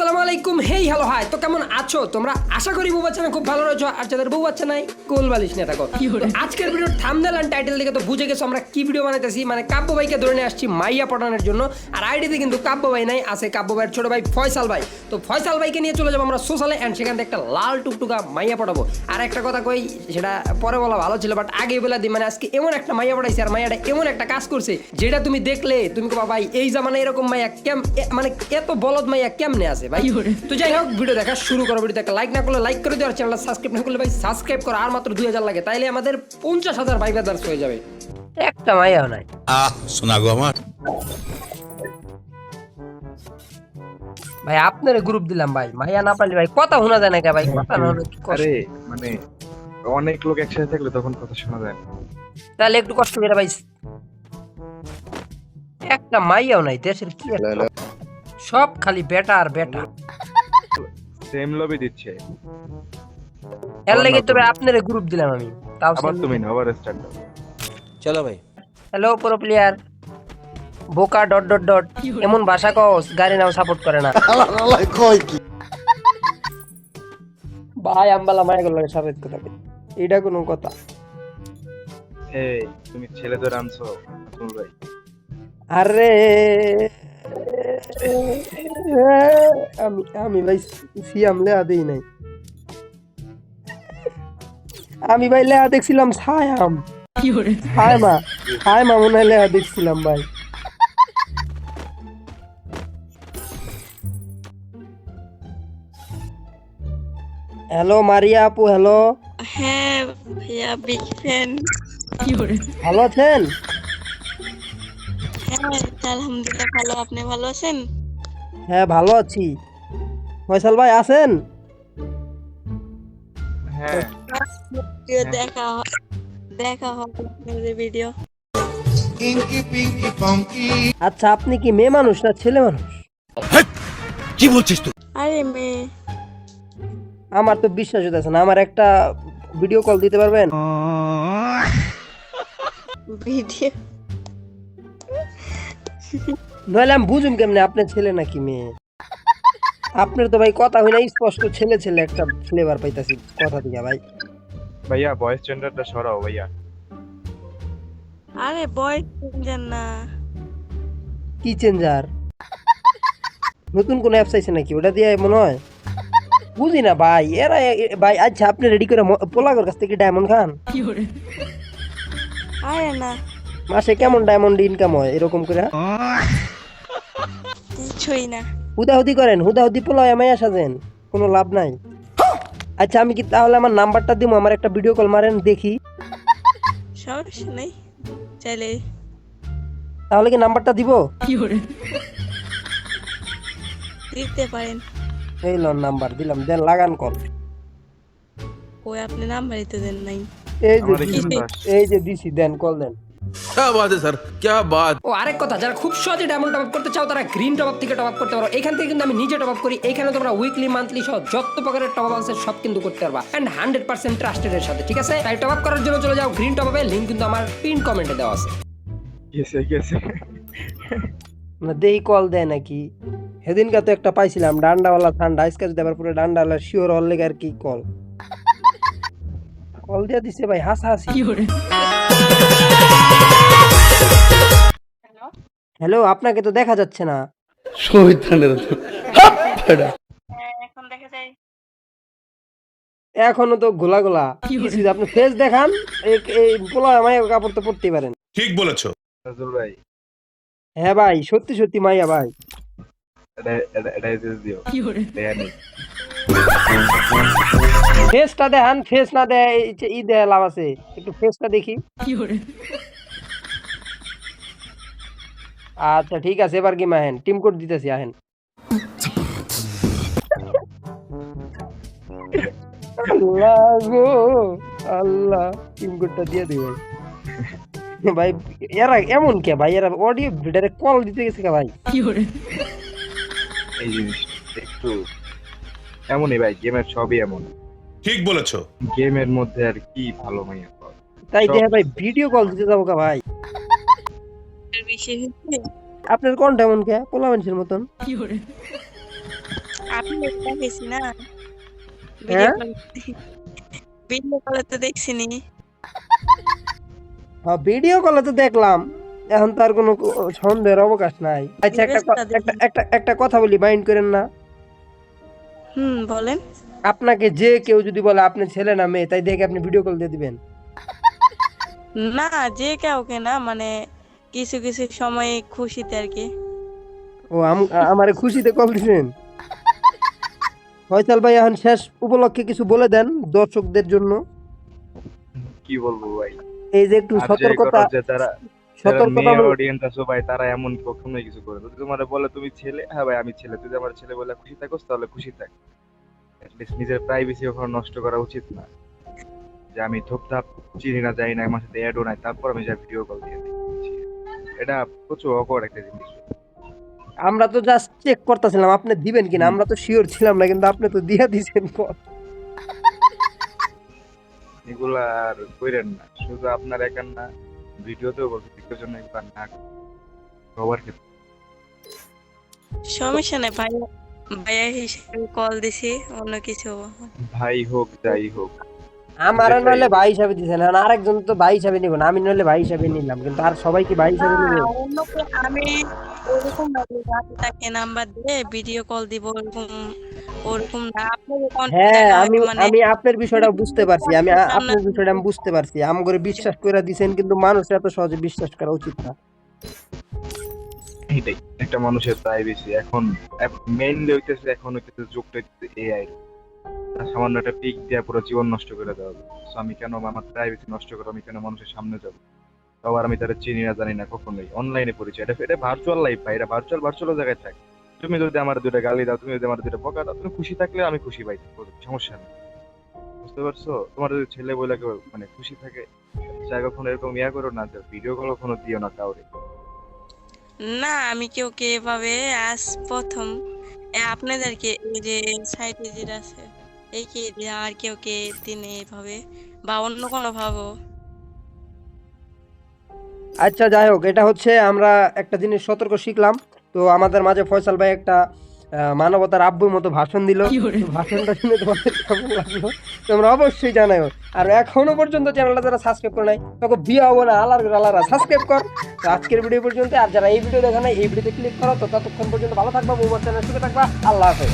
আসসালামু আলাইকুম। Hey hello hi. তো কেমন আছো? তোমরা আশা করি বউ বাচ্চা না খুব ভালো রয়েছো। আর যাদের বউ বাচ্চা নাই কোল বালিশ নিয়ে থাকো। আজকের ভিডিওর থামনেল এন্ড টাইটেল দেখে তো বুঝে গেছো আমরা কি ভিডিও বানাইতেছি। মানে কাব্য ভাইকে ধরে নিয়ে আসছি মাইয়া পটানোর জন্য। আর আইডিতে কিন্তু কাব্য ভাই নাই আছে কাব্য ভাইয়ের ছোট ভাই ফয়সাল ভাই। তো ফয়সাল ভাইকে নিয়ে চলে যাব আমরা সোশ্যালে এন্ড সেখান থেকে একটা লাল টুকটুকা মাইয়া পটাবো। আর একটা কথা কই সেটা পরে বলা ভালো ছিল বাট আগে বেলা দিই মানে আজকে এমন একটা মাইয়া পটাইছে আর মাইয়াটা এমন একটা কাজ করছে যেটা তুমি দেখলে তুমি কবা ভাই এই জামানে এরকম মাইয়া কেম মানে এত বলদ মাইয়া কেমনে আছে? ভাই। তো যাই হোক ভিডিও দেখা শুরু করো ভিডিও দেখা লাইক না করলে লাইক করে দিও আর চ্যানেলটা সাবস্ক্রাইব না করলে ভাই সাবস্ক্রাইব করো আর মাত্র দুই হাজার লাগে তাইলে আমাদের পঞ্চাশ হাজার ভাই ব্রাদার্স হয়ে যাবে। একটা মাইয়াও নাই। আহ শোনা গো আমার। ভাই আপনার গ্রুপ দিলাম ভাই মাইয়া না পারলে ভাই কথা শোনা যায় না কে ভাই? কথা না হলে আরে মানে অনেক লোক একসাথে থাকলে তখন কথা শোনা যায় না। তাহলে একটু কষ্ট করে ভাই একটা মাইয়াও নাই দেশের কি একটা সব খালি বেটা আর বেটা। সেম লবি দিচ্ছে। এর লেগে তবে আপনার গ্রুপ দিলাম আমি। তাও আবার তুমি না আবার স্টার্ট চলো ভাই। হ্যালো প্রো প্লেয়ার বোকা ডট ডট ডট এমন ভাষা কও গাড়ি নাও সাপোর্ট করে না। ভাই আম্বালা মায়ের গেল সাবেত কথা কই। এইটা কোনো কথা। এই তুমি ছেলে ধরে আনছো ভাই আরে আমি আমি ভাই সিয়াম লেয়া দেই নাই আমি ভাই লেয়া দেখছিলাম ছায়াম ছায়মা ছায়মা মনে হয় লেয়া দেখছিলাম ভাই হ্যালো মারিয়া আপু হ্যালো হ্যাঁ ভাইয়া বিগ ফ্যান ভালো আছেন হ্যাঁ আলহামদুলিল্লাহ ভালো। আপনি ভালো আছেন? হ্যাঁ ভালো আছি। ফয়সাল ভাই আছেন? হ্যাঁ। দেখা দেখা ভিডিও আচ্ছা আপনি কি মেয়ে মানুষ না ছেলে মানুষ? কি বলছিস তুই? আরে মেয়ে। আমার তো বিশ্বাস হতেছে না আমার একটা ভিডিও কল দিতে পারবেন? ভিডিও নইলে আমি বুঝুম কেমনে আপনার ছেলে নাকি মেয়ে? আপনার তো ভাই কথা হয় না স্পষ্ট ছেলে ছেলে একটা ফ্লেভার পাইতাছি কথা থেকে ভাই। ভাইয়া ভয়েস স্ট্যান্ডার্ডটা সরাও ভাইয়া। আরে বয়স চেঞ্জার না। কি চেঞ্জার নতুন কোন অ্যাপস আইছে নাকি? ওটা দিয়ে মনে হয়। বুঝি না ভাই। এরা ভাই আচ্ছা আপনি রেডি করে ম- পোলাগর কাছ থেকে ডায়মন্ড খান? আরে না। মাসে কেমন ডায়মন্ড ইনকাম হয় এরকম করে? কিছুই না। হুদাহুদি করেন হুদাহুদি পোলা এমাইয়া সাজেন কোনো লাভ নাই। আচ্ছা আমি কি তাহলে আমার নাম্বারটা দিব আমার একটা ভিডিও কল মারেন দেখি। সমস্যা নেই চাইলে তাহলে কি নাম্বারটা দিব? দিতে পারেন। এই লন নাম্বার দিলাম দেন লাগান কল ওই আপনি নাম্বারই তো দেন নাই। এই যে। এই যে দিছি দেন কল দেন। क्या बात है सर क्या बात ও আরেক কথা যারা খুব সহজে ডায়মন্ড টপ আপ করতে চাও তারা গ্রিন টপ আপ থেকে টপ আপ করতে পারো এখান থেকে কিন্তু আমি নিজে টপ আপ করি এখানে তোমরা উইকলি মান্থলি সহ যত প্রকারের টপ আপ আছে সব কিন্তু করতে পারবা এন্ড হান্ড্রেড পার্সেন্ট ট্রাস্টেড এর সাথে ঠিক আছে তাই টপ আপ করার জন্য চলে যাও গ্রিন টপ আপে লিঙ্ক কিন্তু আমার পিন কমেন্টে দেওয়া আছে গেছে গেছে না দেই কল দেয় নাকি সেদিনকে তো একটা পাইছিলাম ডান্ডাওয়ালা ঠান্ডা আজকে যদি আবার পুরো ডান্ডাওয়ালা শিওর হল লেগে আর কি কল কল দিয়ে দিছে ভাই হাসা হাসি হ্যালো আপনাকে তো দেখা যাচ্ছে না। হ্যাঁ এখন দেখা যায়। এখনও তো গোলা গোলা। আপনি ফেস দেখান এই- পোলা মাইয়া কাপড় তো পরতেই পারেন। ঠিক বলেছ। রাসূল ভাই। হ্যাঁ ভাই সত্যি সত্যি মাইয়া ভাই। ফেসটা দেখান ফেস না দেয় এই যে ই দেয় লাভ আছে। একটু ফেসটা দেখি। আচ্ছা ঠিক আছে এবার কি মাহেন টিম কোড দিতেছি আহেন। আল্লাহ গো আল্লাহ টিম কোডটা দিয়ে দিই ভাই। ভাই এরা এমন কে ভাই? এরা অডিও ভিডিওরে কল দিতে গেছে কে ভাই? এই জিনিস একটু এমনই ভাই গেমের সবই এমন। ঠিক বলেছ। গেমের মধ্যে আর কি ভালো মাইয়া। তাই দেখে ভাই ভিডিও কল দিতে যাব কা ভাই? আপনার কোনটা এমন কে? পোলা মানুষের মতন। দেখেছি না। হ্যাঁ? ভিডিও কলে তো দেখছিনি। ভিডিও কলে তো দেখলাম। এখন তার কোনো সন্দেহের অবকাশ নাই। আচ্ছা একটা একটা একটা একটা কথা বলি মাইন্ড করেন না। হুম বলেন। আপনাকে যে কেউ যদি বলে আপনি ছেলে না মেয়ে তাই দেখে আপনি ভিডিও কল দিয়ে দিবেন। না যে কাউকে না মানে কিছু কিছু সময় খুশিতে আর কি। ও আমারে খুশিতে কল দিবেন ফয়সাল ভাই এখন শেষ উপলক্ষে কিছু বলে দেন দর্শকদের জন্য। কি বলব ভাই? এই যে একটু সতর্কতা তারা সতর্কতা মেয়ে অডিয়েন্স আছো ভাই তারা এমন কখনোই কিছু করে যদি তোমার বলে তুমি ছেলে হ্যাঁ ভাই আমি ছেলে। তুই আমার ছেলে বলে খুশি থাকোস তাহলে খুশি থাক। নিজের প্রাইভেসি কখনো নষ্ট করা উচিত না। যে আমি ধূপধাপ চিনি না যাই না আমার সাথে অ্যাডও নাই তারপর আমি যা ভিডিও কল দিয়ে দিই। এটা প্রচুর অকওয়ার্ড একটা জিনিস। আমরা তো জাস্ট চেক করতেছিলাম আপনি দিবেন কিনা? আমরা তো শিওর ছিলাম না কিন্তু আপনি তো দিয়ে দিয়েছেন কল। এগুলা আর কইরেন না শুধু আপনার একার না ভিডিওতেও বলছি কেউ জন্য একবার না সবার ক্ষেত্রে। সমস্যা নাই ভাই ভাইয়া হিসেবে কল দিছি অন্য কিছু। ভাই হোক যাই হোক। আমার নইলে ভাই হিসাবে দিছেন আর আরেকজন তো ভাই হিসাবে নিব না আমি নইলে ভাই হিসাবে নিলাম কিন্তু আর সবাই কি ভাই হিসাবে নিবে? আমি ওরকম ভাবে তাকে নাম্বার দিয়ে ভিডিও কল দিব ওরকম ওরকম না account হ্যাঁ আমি মানে আমি আপনার বিষয়টা বুঝতে পারছি আমি আপনার বিষয়টা আমি বুঝতে পারছি আম করে বিশ্বাস করে দিছেন কিন্তু মানুষ এত সহজে বিশ্বাস করা উচিত না। এটাই একটা মানুষের প্রাইভেসি এখন মেইনলি হইতেছে এখন হইতেছে যুগটা এআই সামান্য একটা পিক দিয়ে পুরো জীবন নষ্ট করে দেওয়া হবে। So, আমি কেন আমার প্রাইভেসি নষ্ট করব, আমি কেন মানুষের সামনে যাব? আবার আমি তারা চিনি না, জানি না, কখনোই। অনলাইনে পরিচয়। এটা এটা ভার্চুয়াল লাইফ ভাই। এটা ভার্চুয়াল ভার্চুয়াল জায়গায় থাকে। তুমি যদি আমার দুটো গালি দাও, তুমি যদি আমার দুটো বকা দাও, তুমি খুশি থাকলে আমি খুশি পাই সমস্যা নেই। বুঝতে পারছ? তোমার যদি ছেলে বলে মানে খুশি থাকে, সে কখনো এরকম ইয়া করো না ভিডিও কল কখনো দিও না কাউরে। না, আমি কেউ কে এভাবে আজ প্রথম আপনাদেরকে এই যে সাইটে যেটা আছে এই কি আর কেউ কে দিনে এভাবে বা অন্য কোনো ভাবো আচ্ছা যাই হোক এটা হচ্ছে আমরা একটা জিনিস সতর্ক শিখলাম। তো আমাদের মাঝে ফয়সাল ভাই একটা মানবতার আব্বুর মতো ভাষণ দিল। ভাষণটা শুনে তোমাদের কেমন লাগল? তোমরা অবশ্যই জানাও আর এখনও পর্যন্ত চ্যানেলটা যারা সাবস্ক্রাইব করে নাই তখন বিয়ে হব না, আলার আলারা সাবস্ক্রাইব কর। তো আজকের ভিডিও পর্যন্ত, আর যারা এই ভিডিও দেখা নাই, এই ভিডিওতে ক্লিক করো, তো ততক্ষণ পর্যন্ত ভালো থাকবা, বৌমার চ্যানেল সুখে থাকবা, আল্লাহ হাফেজ।